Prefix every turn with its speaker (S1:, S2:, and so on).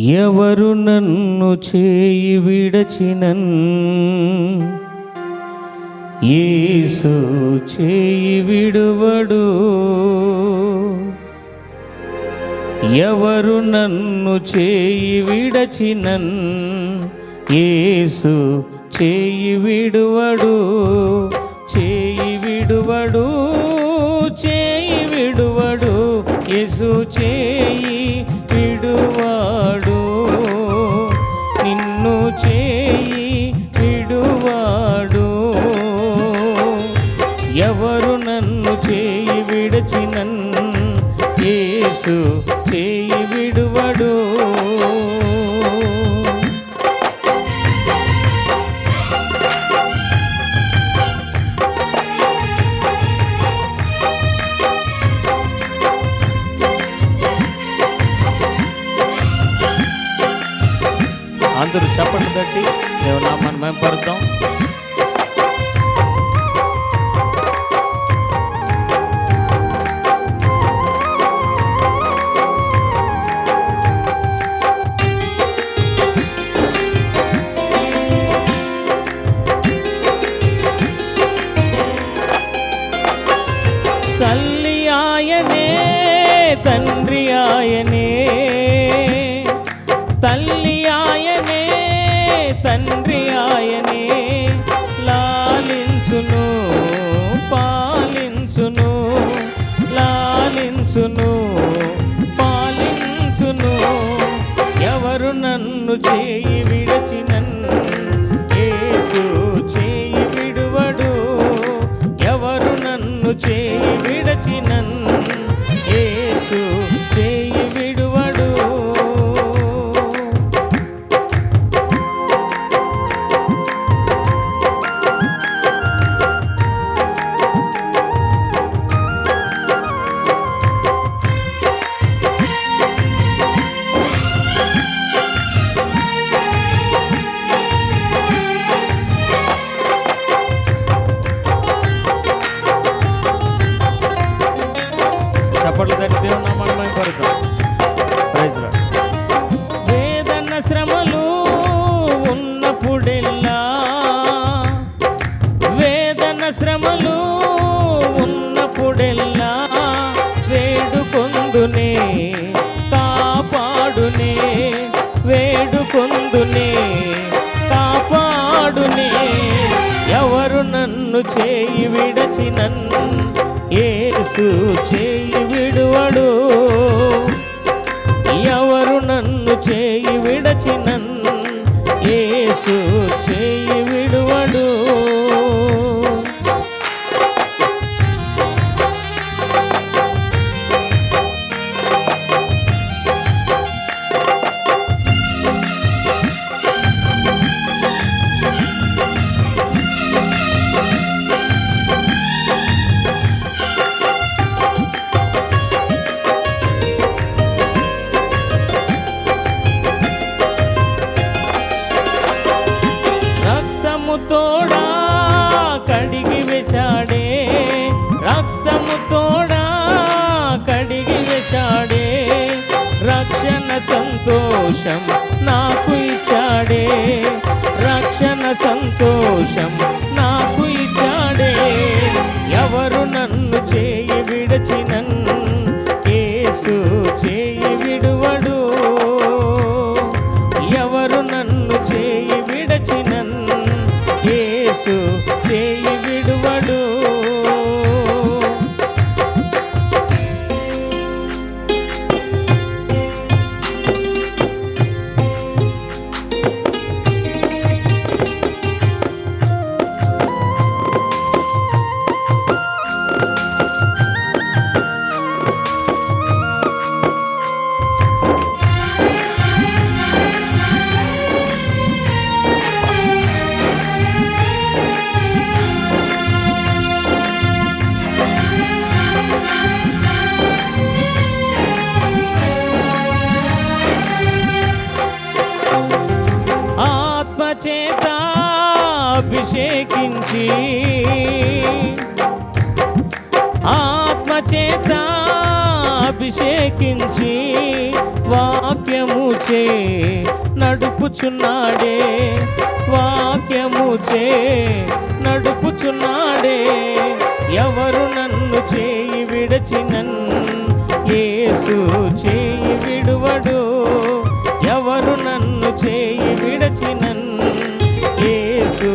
S1: ఎవరు నన్ను చేయి విడచినన్? ఏసు చేయి విడువడు. ఎవరు నన్ను చేయి విడచినన్? ఏసు చేయి విడువడు. చేయి విడువడు చేయి విడువడు. యేసు చేయి యేసు చేయి విడువడు. అందరూ చెప్పండి బట్టి దేవనామాన్ని మేము పడతాం ఆయనే తల్లి ఆయనే తండ్రి ఆయనే లాలించును పాలించును లాలించును పాలించును ఎవరు నన్ను చేయి విడచినన్ చేయి విడువడు ఎవరు నన్ను చేయి చప్పట్లు తట్టి దేవుని నామాన్ని పడతాం ప్రైజ్ వేదన శ్రమలు ఉన్నప్పుడెల్లా? వేదన శ్రమలు ఉన్నప్పుడెల్లా? వేడుకొందునే కాపాడునే వేడుకొందునే కాపాడునే. ఎవరు నన్ను చేయి విడచినన్ యేసు చేయి సంతోషం నాకు ఇచ్చాడే. రక్షణ సంతోషం నాకు చేత అభిషేకించి. ఆత్మచేత అభిషేకించి వాక్యము చే నడుపుచున్నాడే. వాక్యము చే నడుపుచున్నాడే. ఎవరు నన్ను చేయి విడచినన్? యేసు చేయి విడువడు. ఎవరు నన్ను చేయి విడచినన్? యేసు